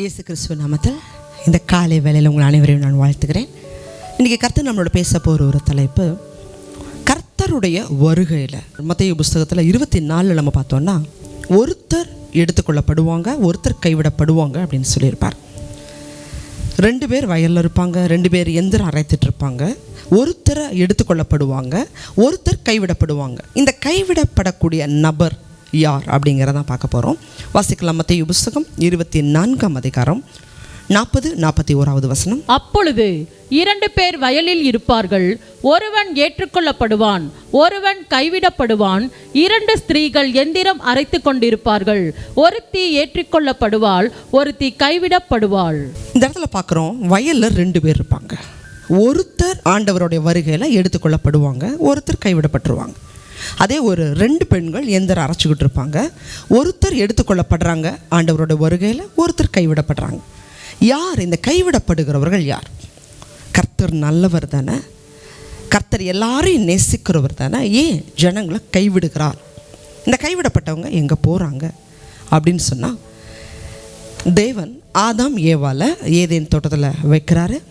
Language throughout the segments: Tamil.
இயேசு கிறிஸ்துவ நாமத்தில் இந்த காலை வேலையில் உங்கள் அனைவரையும் நான் வாழ்த்துக்கிறேன் இன்றைக்கி கர்த்தர் நம்மளோட பேச போகிற ஒரு தலைப்பு கர்த்தருடைய வருகையில். மத்திய புஸ்தகத்தில் இருபத்தி நாலில் நம்ம பார்த்தோன்னா ஒருத்தர் எடுத்துக்கொள்ளப்படுவாங்க ஒருத்தர் கைவிடப்படுவாங்க அப்படின்னு சொல்லியிருப்பார். ரெண்டு பேர் வயலில் இருப்பாங்க ரெண்டு பேர் எந்திரம் அரைத்துட்டு இருப்பாங்க. ஒருத்தரை எடுத்துக்கொள்ளப்படுவாங்க ஒருத்தர் கைவிடப்படுவாங்க. இந்த கைவிடப்படக்கூடிய நபர் யார் அப்படிங்கிறத பார்க்க போகிறோம் வாசிக்கலாம் மத்திய புஸ்தகம் இருபத்தி நான்காம் அதிகாரம் நாற்பது நாற்பத்தி ஓராவது வசனம். அப்பொழுது இரண்டு பேர் வயலில் இருப்பார்கள். ஒருவன் ஏற்றுக்கொள்ளப்படுவான் ஒருவன் கைவிடப்படுவான். இரண்டு ஸ்திரீகள் எந்திரம் அரைத்து கொண்டிருப்பார்கள். ஒருத்தி ஏற்றுக்கொள்ளப்படுவாள் ஒருத்தி கைவிடப்படுவாள். இந்த இடத்துல பார்க்குறோம் வயலில் ரெண்டு பேர் இருப்பாங்க. ஒருத்தர் ஆண்டவருடைய வருகையில் எடுத்துக்கொள்ளப்படுவாங்க ஒருத்தர் கைவிடப்பட்டுருவாங்க. அதே ஒரு ரெண்டு பெண்கள் எந்திரம் அரைச்சிக்கிட்டு இருப்பாங்க ஒருத்தர் எடுத்துக்கொள்ளப்படுறாங்க ஆண்டவரோட வருகையில் ஒருத்தர் கைவிடப்படுறாங்க. யார்? இந்த கைவிடப்படுகிறவர்கள் யார்? கர்த்தர் நல்லவர் தானே? கர்த்தர் எல்லாரையும் நேசிக்கிறவர் தானே? ஏன்? ஜனங்களை கைவிடுகிறார். இந்த கைவிடப்பட்டவங்க எங்கே போகிறாங்க அப்படின்னு சொன்னால் தேவன் ஆதாம் ஏவால ஏதேன் தோட்டத்தில் வைக்கிறாரு.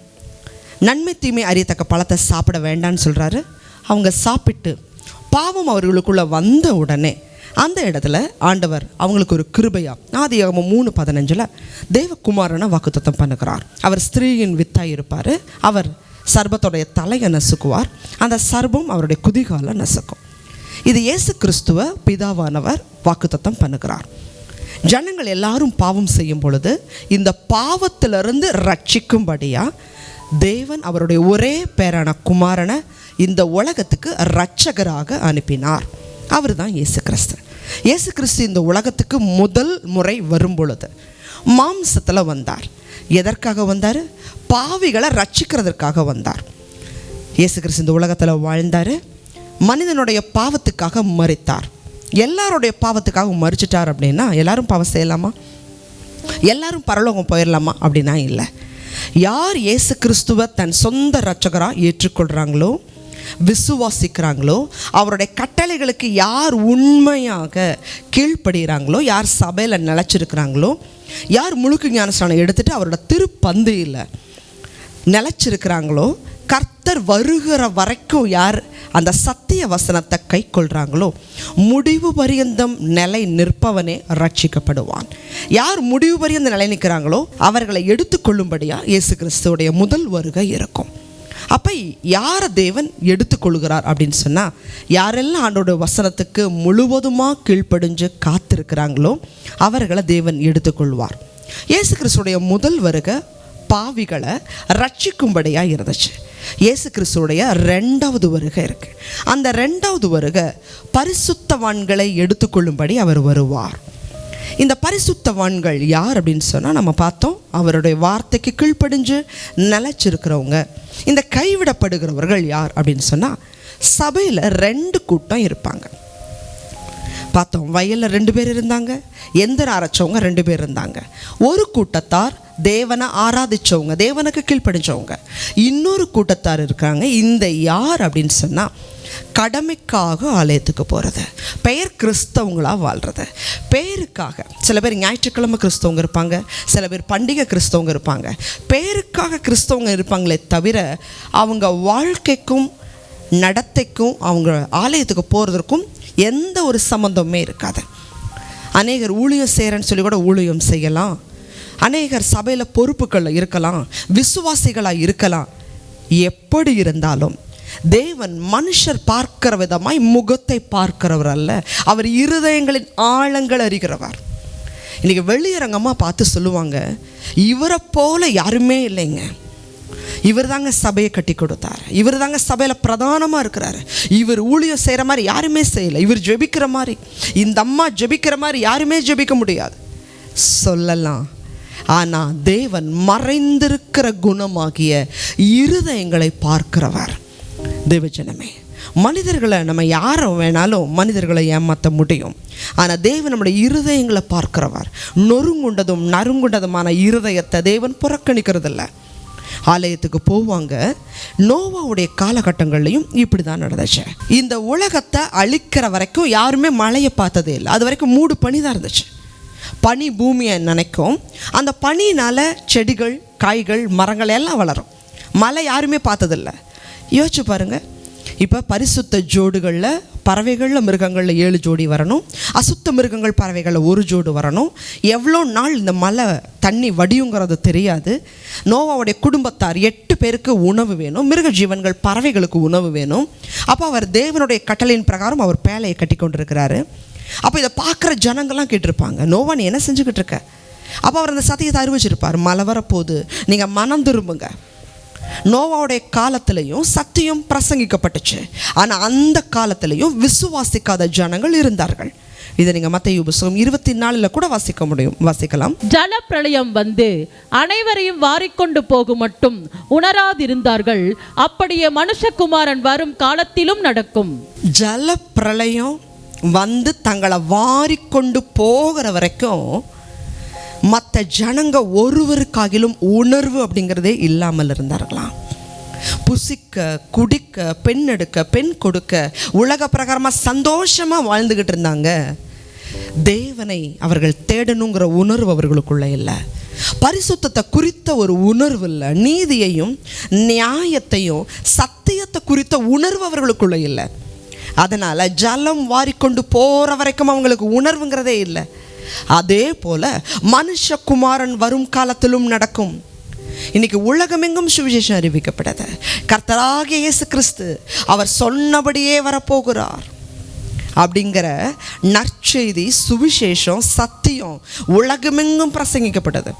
நன்மை தீமை அறியத்தக்க பழத்தை சாப்பிட வேண்டான்னு சொல்கிறாரு அவங்க சாப்பிட்டு பாவம் அவர்களுக்குள்ளே வந்த உடனே அந்த இடத்துல ஆண்டவர் அவங்களுக்கு ஒரு கிருபையா ஆதி மூணு பதினஞ்சில் தேவகுமாரனை வாக்குத்தத்தம் பண்ணுகிறார். அவர் ஸ்திரீயின் வித்தாய் இருப்பார். அவர் சர்பத்தோடைய தலையை நசுக்குவார். அந்த சர்பம் அவருடைய குதிகாலை நசுக்கும். இது இயேசு கிறிஸ்துவ பிதாவானவர் வாக்குத்தத்தம் பண்ணுகிறார். ஜனங்கள் எல்லாரும் பாவம் செய்யும் பொழுது இந்த பாவத்திலிருந்து ரட்சிக்கும்படியாக தேவன் அவருடைய ஒரே பேரான குமாரனை இந்த உலகத்துக்கு ரட்சகராக அனுப்பினார். அவர் தான் இயேசு கிறிஸ்து இயேசு கிறிஸ்து இந்த உலகத்துக்கு முதல் முறை வரும் பொழுது மாம்சத்தில் வந்தார். எதற்காக வந்தார்? பாவிகளை ரட்சிக்கிறதற்காக வந்தார். இயேசு கிறிஸ்து இந்த உலகத்தில் வாழ்ந்தார். மனிதனுடைய பாவத்துக்காக மறித்தார் எல்லாருடைய பாவத்துக்காக மறிச்சிட்டார் அப்படின்னா எல்லாரும் பாவம் செய்யலாமா? எல்லாரும் பரலோகம் போயிடலாமா அப்படின்னா இல்லை. யார் இயேசு கிறிஸ்துவை தன் சொந்த ரட்சகராக ஏற்றுக்கொள்கிறாங்களோ விசுவாசிக்கிறாங்களோ அவருடைய கட்டளைகளுக்கு யார் உண்மையாக கீழ்ப்படுகிறாங்களோ யார் சபையில் நிலச்சிருக்கிறாங்களோ யார் முழுக்க ஞானஸ்தானம் எடுத்துகிட்டு அவரோட திருப்பந்தியில் நிலச்சிருக்கிறாங்களோ கர்த்தர் வருகிற வரைக்கும் யார் அந்த சத்திய வசனத்தை கை கொள்கிறாங்களோ முடிவு பரியந்தம் நிலை நிற்பவனே ரட்சிக்கப்படுவான் யார் முடிவு பரியந்த நிலை நிற்கிறாங்களோ அவர்களை எடுத்துக்கொள்ளும்படியாக இயேசு கிறிஸ்துவோடைய முதல் வருகை இருக்கும். அப்போ யாரை தேவன் எடுத்துக்கொள்கிறார் அப்படின்னு சொன்னால் யாரெல்லாம் ஆண்டோட வசனத்துக்கு முழுவதுமாக கீழ்ப்படிஞ்சு காத்திருக்கிறாங்களோ அவர்களை தேவன் எடுத்துக்கொள்வார். இயேசு கிறிஸ்துடைய முதல் வருகை பாவிகளை ரட்சிக்கும்படியாக இருந்துச்சு. இயேசு கிறிஸ்துடைய ரெண்டாவது வருகை இருக்குது அந்த ரெண்டாவது வருகை பரிசுத்தவான்களை எடுத்துக்கொள்ளும்படி அவர் வருவார். இந்த பரிசுத்தவான்கள் யார் அப்படின்னு சொன்னால் நம்ம பார்த்தோம் அவருடைய வார்த்தைக்கு கீழ்ப்படிஞ்சு நிலச்சிருக்கிறவங்க. இந்த கைவிடப்படுகிறவர்கள் யார் அப்படின்னு சொன்னால் சபையில் ரெண்டு கூட்டம் இருப்பாங்க. பார்த்தோம். வயலில் ரெண்டு பேர் இருந்தாங்க. எந்திரம் அரைச்சவங்க ரெண்டு பேர் இருந்தாங்க. ஒரு கூட்டத்தார் தேவனை ஆராதிச்சவங்க தேவனுக்கு கீழ்ப்படிஞ்சவங்க. இன்னொரு கூட்டத்தார் இருக்காங்க. இந்த யார் அப்படின்னு சொன்னால் கடமைக்காக ஆலயத்துக்கு போகிறது பெயர் கிறிஸ்தவங்களாக வாழ்கிறது பெயருக்காக சில பேர் ஞாயிற்றுக்கிழமை கிறிஸ்தவங்க இருப்பாங்க சில பேர் பண்டிகை கிறிஸ்தவங்க இருப்பாங்க. பெயருக்காக கிறிஸ்தவங்க இருப்பாங்களே தவிர அவங்க வாழ்க்கைக்கும் நடத்தைக்கும் அவங்க ஆலயத்துக்கு போகிறதுக்கும் எந்த ஒரு சம்மந்தமுமே இருக்காது. அநேகர் ஊழியம் செய்கிறேன்னு சொல்லி கூட ஊழியம் செய்யலாம். அநேகர் சபையில் பொறுப்புகளில் இருக்கலாம் விசுவாசிகளாக இருக்கலாம். எப்படி இருந்தாலும் தேவன் மனுஷர் பார்க்கிற விதமாய் முகத்தை பார்க்கிறவர் அல்ல. அவர் இருதயங்களின் ஆழங்கள் அறிகிறவர். இன்றைக்கி வெளியரங்கமாக பார்த்து சொல்லுவாங்க இவரை போல யாருமே இல்லைங்க. இவர் தாங்க சபையை கட்டி கொடுத்தார். இவர் தாங்க சபையில் பிரதானமாக இருக்கிறாரு. இவர் ஊழியம் செய்கிற மாதிரி யாருமே செய்யலை. இவர் ஜெபிக்கிற மாதிரி இந்த அம்மா ஜெபிக்கிற மாதிரி யாருமே ஜெபிக்க முடியாது. சொல்லலாம். ஆனால் தேவன் மறைந்திருக்கிற குணமாகிய இருதயங்களை பார்க்கிறவர் தேவஜனமே. மனிதர்களை நம்ம யாரை வேணாலும் மனிதர்களை ஏமாற்ற முடியும். ஆனால் தேவன் நம்முடைய இருதயங்களை பார்க்கிறவர். நொறுங்குண்டதும் நறுங்குண்டதுமான இருதயத்தை தேவன் புறக்கணிக்கிறதில்லை. ஆலயத்துக்கு போவாங்க. நோவாவுடைய காலகட்டங்கள்லையும் இப்படி தான் நடந்துச்சு. இந்த உலகத்தை அழிக்கிற வரைக்கும் யாருமே மழையை பார்த்ததே இல்லை. அது வரைக்கும் மூடு பனி தான் இருந்துச்சு. பனி பூமியை நினைக்கும். அந்த பனினால் செடிகள் காய்கள் மரங்கள் எல்லாம் வளரும். மழை யாருமே பார்த்ததில்ல. யோசிச்சு பாருங்கள் இப்போ பரிசுத்த ஜோடுகளில் பறவைகளில் மிருகங்களில் ஏழு ஜோடி வரணும். அசுத்த மிருகங்கள் பறவைகளில் ஒரு ஜோடு வரணும். எவ்வளோ நாள் இந்த மலை தண்ணி வடியுங்கிறது தெரியாது. நோவாவுடைய குடும்பத்தார் எட்டு பேருக்கு உணவு வேணும். மிருக ஜீவன்கள் பறவைகளுக்கு உணவு வேணும். அப்போ அவர் தேவனுடைய கட்டளையின் பிரகாரம் அவர் பேலையை கட்டி கொண்டிருக்கிறாரு. அப்போ இதை பார்க்குற ஜனங்கள்லாம் கேட்டிருப்பாங்க. நோவா நீ என்ன செஞ்சுக்கிட்டு இருக்க? அப்போ அவர் அந்த சத்தியத்தை அறிவிச்சிருப்பார். மழை வரப்போகுது. நீங்கள் மனம் திரும்புங்க. நோவாவுடைய காலத்திலையும் சத்தியம் பிரசங்கிக்கப்பட்டுச்சு. ஆனால் அந்த காலத்திலையும் விசுவாசிக்காத ஜனங்கள் இருந்தார்கள். இதை நீங்கள் மத்திய புஸ்தகம் இருபத்தி நாலில் கூட வாசிக்க முடியும். வாசிக்கலாம். ஜல பிரளயம் வந்து அனைவரையும் வாரிக்கொண்டு போகும் மட்டும் உணராதிருந்தார்கள். அப்படியே மனுஷகுமாரன் வரும் காலத்திலும் நடக்கும். ஜல பிரளயம் வந்து தங்களை வாரிக்கொண்டு போகிற வரைக்கும் மற்ற ஜனங்க ஒருவருக்காகிலும் உணர்வு அப்படிங்கிறதே இல்லாமல் இருந்தார்களாம். புசிக்க குடிக்க பெண் எடுக்க பெண் கொடுக்க உலக பிரகாரமாக சந்தோஷமாக வாழ்ந்துக்கிட்டு இருந்தாங்க. தேவனை அவர்கள் தேடணுங்கிற உணர்வு அவர்களுக்குள்ள இல்லை. பரிசுத்தத்தை குறித்த ஒரு உணர்வு இல்லை. நீதியையும் நியாயத்தையும் சத்தியத்தை குறித்த உணர்வு அவர்களுக்குள்ள இல்லை. அதனால் ஜலம் வாரிக்கொண்டு போகிற வரைக்கும் அவங்களுக்கு உணர்வுங்கிறதே இல்லை. அதே போல மனுஷகுமாரன் வரும் காலத்திலும் நடக்கும். இன்னைக்கு உலகமெங்கும் சுவிசேஷம் அறிவிக்கப்படாது கர்த்தராகிய இயேசு கிறிஸ்து அவர் சொன்னபடியே வரப்போகிறார். அப்படிங்கிற நற்செய்தி சுவிசேஷம் சத்தியம் உலகமெங்கும் பிரசங்கிக்கப்பட்டது.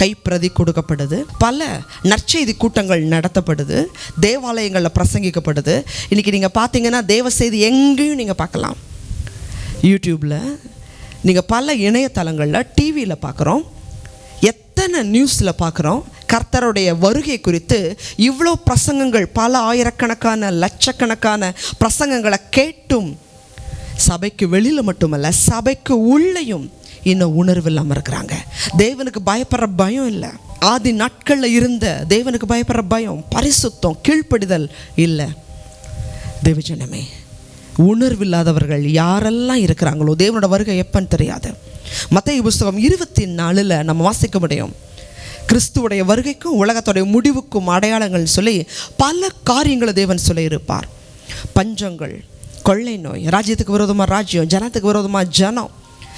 கைப்பிரதி கொடுக்கப்படுது. பல நற்செய்தி கூட்டங்கள் நடத்தப்படுது. தேவாலயங்களில் பிரசங்கிக்கப்படுது இன்றைக்கி நீங்கள் பார்த்தீங்கன்னா தேவ செய்தி எங்கேயும் நீங்கள் பார்க்கலாம். யூடியூப்பில் நீங்கள் பல இணையதளங்களில் டிவியில் பார்க்குறோம் எத்தனை நியூஸில் பார்க்குறோம் கர்த்தருடைய வருகை குறித்து இவ்வளோ பிரசங்கங்கள் பல ஆயிரக்கணக்கான லட்சக்கணக்கான பிரசங்கங்களை கேட்டும். சபைக்கு வெளியில் மட்டுமல்ல சபைக்கு உள்ளேயும் இன்னும் உணர்வு இல்லாமல் இருக்கிறாங்க. தேவனுக்கு பயப்படுற பயம் இல்லை. ஆதி நாட்களில் இருந்த தேவனுக்கு பயப்படுற பயம் பரிசுத்தம் கீழ்ப்படிதல் இல்லை. தேவஜனமே உணர்வு இல்லாதவர்கள் யாரெல்லாம் இருக்கிறாங்களோ தேவனோட வருகை எப்பன்னு தெரியாது. மத்திய புஸ்தகம் இருபத்தி நாலில் நம்ம வாசிக்க முடியும். கிறிஸ்துவுடைய வருகைக்கும் உலகத்துடைய முடிவுக்கும் அடையாளங்கள் சொல்லி பல காரியங்களை தேவன் சொல்லியிருப்பார். பஞ்சங்கள் கொள்ளை நோய் ராஜ்யத்துக்கு விரோதமாக ராஜ்யம் ஜனத்துக்கு விரோதமாக ஜனம்.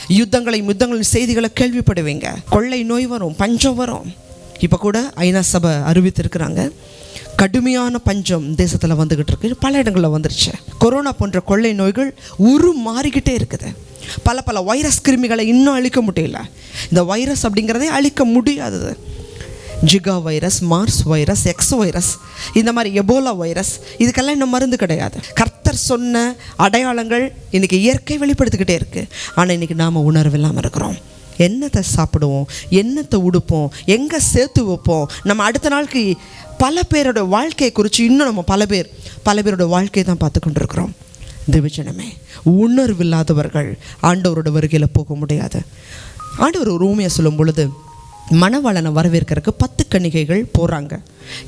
யுத்தங்களை யுத்தங்களின் செய்திகளை கேள்விப்படுவீங்க. கொள்ளை நோய் வரும் பஞ்சம் வரும். இப்போ கூட ஐநா சபை அறிவித்திருக்கிறாங்க. கடுமையான பஞ்சம் தேசத்தில் வந்துக்கிட்டு இருக்கு. பல இடங்களில் வந்துருச்சு. கொரோனா போன்ற கொள்ளை நோய்கள் உரு மாறிக்கிட்டே இருக்குது. பல பல வைரஸ் கிருமிகளை இன்னும் அழிக்க முடியல. இந்த வைரஸ் அப்படிங்கிறதே அழிக்க முடியாதது. Zika virus MERS virus X virus இந்த மாதிரி எபோலா வைரஸ் இதுக்கெல்லாம் இன்னும் மருந்து கிடையாது. கர்த்தர் சொன்ன அடையாளங்கள் இன்னைக்கு இயற்கை வெளிப்படுத்திக்கிட்டே இருக்கு. ஆனால் இன்னைக்கு நாம் உணர்வு இல்லாமல் இருக்கிறோம். என்னத்தை சாப்பிடுவோம்? என்னத்தை உடுப்போம்? எங்கே சேர்த்து வைப்போம்? நம்ம அடுத்த நாளுக்கு பல பேரோட வாழ்க்கையை குறித்து இன்னும் நம்ம பல பேர் பல பேரோட வாழ்க்கையை தான் பார்த்து கொண்டிருக்கிறோம். திவிஜனமே உணர்வு இல்லாதவர்கள் ஆண்டவரோட வருகையில் போக முடியாது. ஆண்டவர் ஒரு ஊமையை சொல்லும் பொழுது மணவாளனை வரவேற்கிறதுக்கு பத்து கணிகைகள் போகிறாங்க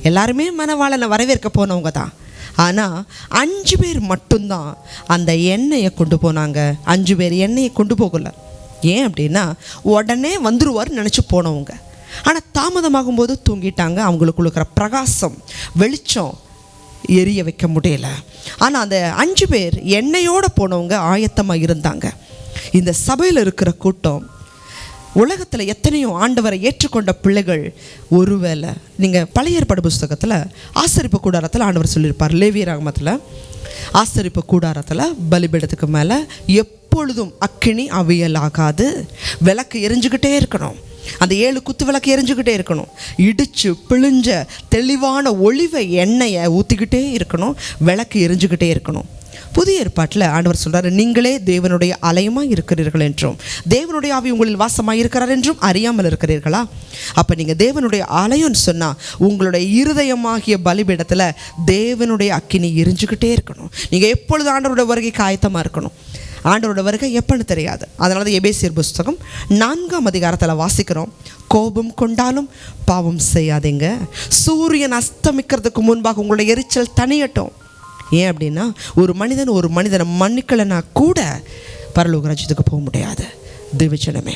எல்லாருமே மணவாளனை வரவேற்க போனவங்க தான். ஆனால் அஞ்சு பேர் மட்டும்தான் அந்த எண்ணெயை கொண்டு போனாங்க. அஞ்சு பேர் எண்ணெயை கொண்டு போகல. ஏன் அப்படின்னா உடனே வந்துருவார்னு நினச்சி போனவங்க. ஆனால் தாமதமாகும் போது தூங்கிட்டாங்க. அவங்களுக்கு இருக்கிற பிரகாசம் வெளிச்சம் எரிய வைக்க முடியல. ஆனால் அந்த அஞ்சு பேர் எண்ணெயோடு போனவங்க ஆயத்தமாக இருந்தாங்க. இந்த சபையில் இருக்கிற கூட்டம் உலகத்தில் எத்தனையோ ஆண்டவரை ஏற்றுக்கொண்ட பிள்ளைகள் ஒருவேளை நீங்கள் பழைய ஏற்பாடு புஸ்தகத்தில் ஆசரிப்பு கூடாரத்தில் ஆண்டவர் சொல்லியிருப்பார். லேவிய ராகமத்தில் ஆசரிப்பு கூடாரத்தில் பலிபீடத்துக்கு மேலே எப்பொழுதும் அக்கினி அவியல் ஆகாது. விளக்கு எரிஞ்சுக்கிட்டே இருக்கணும். அந்த ஏழு குத்து விளக்கு எரிஞ்சுக்கிட்டே இருக்கணும். இடித்து பிழிஞ்ச தெளிவான ஒளிவை எண்ணெயை ஊற்றிக்கிட்டே இருக்கணும். விளக்கு எரிஞ்சுக்கிட்டே இருக்கணும். புதிய ஏற்பாட்டில் ஆண்டவர் சொல்கிறார் நீங்களே தேவனுடைய அலையமாக இருக்கிறீர்கள் என்றும் தேவனுடைய ஆவி உங்களில் வாசமாக இருக்கிறார் என்றும் அறியாமல் இருக்கிறீர்களா? அப்போ நீங்கள் தேவனுடைய அலயம்னு சொன்னால் உங்களுடைய இருதயமாகிய பலிபீடத்தில் தேவனுடைய அக்கினி எரிஞ்சுக்கிட்டே இருக்கணும். நீங்கள் எப்பொழுது ஆண்டவருடைய வருகைக்கு ஆயத்தமாக இருக்கணும்? ஆண்டவரோட வருகை எப்பன்னு தெரியாது. அதனால தான் எபேசியர் புஸ்தகம் நான்காம் அதிகாரத்தில் வாசிக்கிறோம். கோபம் கொண்டாலும் பாவம் செய்யாதீங்க. சூரியன் அஸ்தமிக்கிறதுக்கு முன்பாக உங்களுடைய எரிச்சல் தனியட்டும். ஏன் அப்படின்னா ஒரு மனிதன் ஒரு மனிதனை மன்னிக்கலைன்னா கூட பரலோக ராஜ்யத்துக்கு போக முடியாது. திவிச்சனமே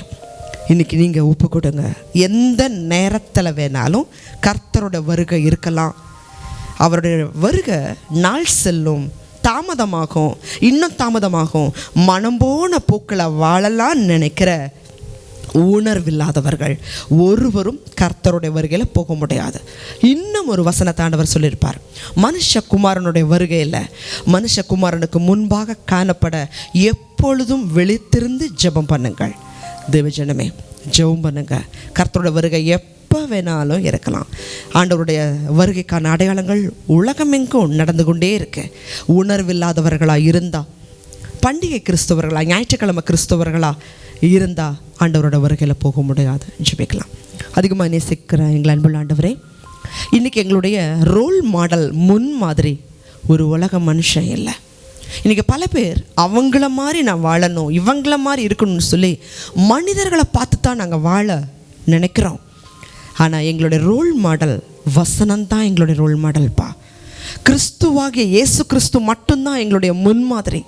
இன்றைக்கி நீங்கள் ஒப்பு கொடுங்க. எந்த நேரத்தில் வேணாலும் கர்த்தரோட வருகை இருக்கலாம். அவருடைய வருகை நாள் செல்லும். தாமதமாகும் இன்னும் தாமதமாகும். மனம் போன பூக்களை வாழலாம்னு நினைக்கிற உணர்வில்லாதவர்கள் ஒருவரும் கர்த்தருடைய வருகையில் போக முடியாது. இன்னும் ஒரு வசனத்தாண்டவர் சொல்லியிருப்பார். மனுஷகுமாரனுடைய வருகையில் மனுஷகுமாரனுக்கு முன்பாக காணப்பட எப்பொழுதும் வெளித்திருந்து ஜெபம் பண்ணுங்கள். தேவஜனமே ஜெபம் பண்ணுங்கள் கர்த்தருடைய வருகை எப் எப்போ வேணாலும் இருக்கலாம் ஆண்டவருடைய வருகைக்கான அடையாளங்கள் உலகமெங்கும் நடந்து கொண்டே இருக்கு. உணர்வில்லாதவர்களாக இருந்தால் பண்டிகை கிறிஸ்தவர்களா ஞாயிற்றுக்கிழமை கிறிஸ்தவர்களா இருந்தா ஆண்டவரோட வருகையில் போக முடியாது. ஜெபிக்கலாம். அதிகமாக நேசிக்கிற எங்கள் அன்புள்ள ஆண்டவரே இன்றைக்கி எங்களுடைய ரோல் மாடல் முன் மாதிரி ஒரு உலக மனுஷன் இல்லை. இன்றைக்கி பல பேர் அவங்கள மாதிரி நான் வாழணும் இவங்கள மாதிரி இருக்கணும்னு சொல்லி மனிதர்களை பார்த்து தான் நாங்கள் வாழ நினைக்கிறோம். ஆனால் எங்களுடைய ரோல் மாடல் வசனம் தான் எங்களுடைய ரோல் மாடல்ப்பா கிறிஸ்துவாகிய இயேசு கிறிஸ்து மட்டும்தான் எங்களுடைய முன்மாதிரி.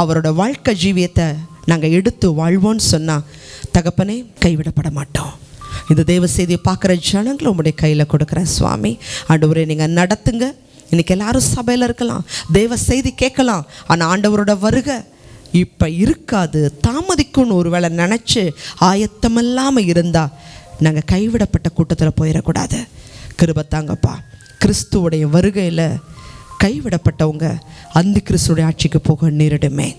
அவரோட வாழ்க்கை ஜீவியத்தை நாங்கள் எடுத்து வாழ்வோன்னு சொன்னால் தகப்பனே கைவிடப்பட மாட்டோம். இந்த தேவ செய்தியை பார்க்குற ஜனங்களை உங்களுடைய கையில் கொடுக்குற சுவாமி. ஆண்டவரே நீங்கள் நடத்துங்க. இன்னைக்கு எல்லாரும் சபையில் இருக்கலாம். தேவ செய்தி கேட்கலாம். ஆனால் ஆண்டவரோட வருகை. இப்போ இருக்காது. தாமதிக்கும்னு ஒருவேளை நினச்சி ஆயத்தமில்லாமல் இருந்தால் நாங்கள் கைவிடப்பட்ட கூட்டத்தில் போயிடக்கூடாது கிருபத்தாங்கப்பா கிறிஸ்துவுடைய வருகையில் கைவிடப்பட்டவங்க அந்த கிறிஸ்துடைய ஆட்சிக்கு போக நேரிடுமே.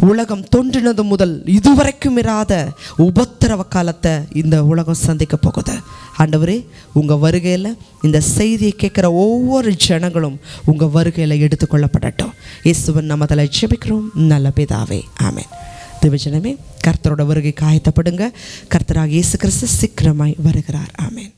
உலகம் தோன்றினது முதல் இதுவரைக்கும் இராத உபத்திரவ காலத்தை இந்த உலகம் சந்திக்க போகுது. ஆண்டவரே உங்கள் வருகையில் இந்த செய்தியை கேட்குற ஒவ்வொரு ஜனங்களும் உங்கள் வருகையில் எடுத்துக்கொள்ளப்படட்டும். இயேசுவன் நம்ம அதில் ஜெபிக்கிறோம். நல்ல பிதாவே. ஆமேன். தேவஜனமே கர்த்தரோட வருகை காயத்தப்படுங்க கர்த்தராக இயேசு கிறிஸ்து சீக்கிரமாய் வருகிறார். ஆமேன்.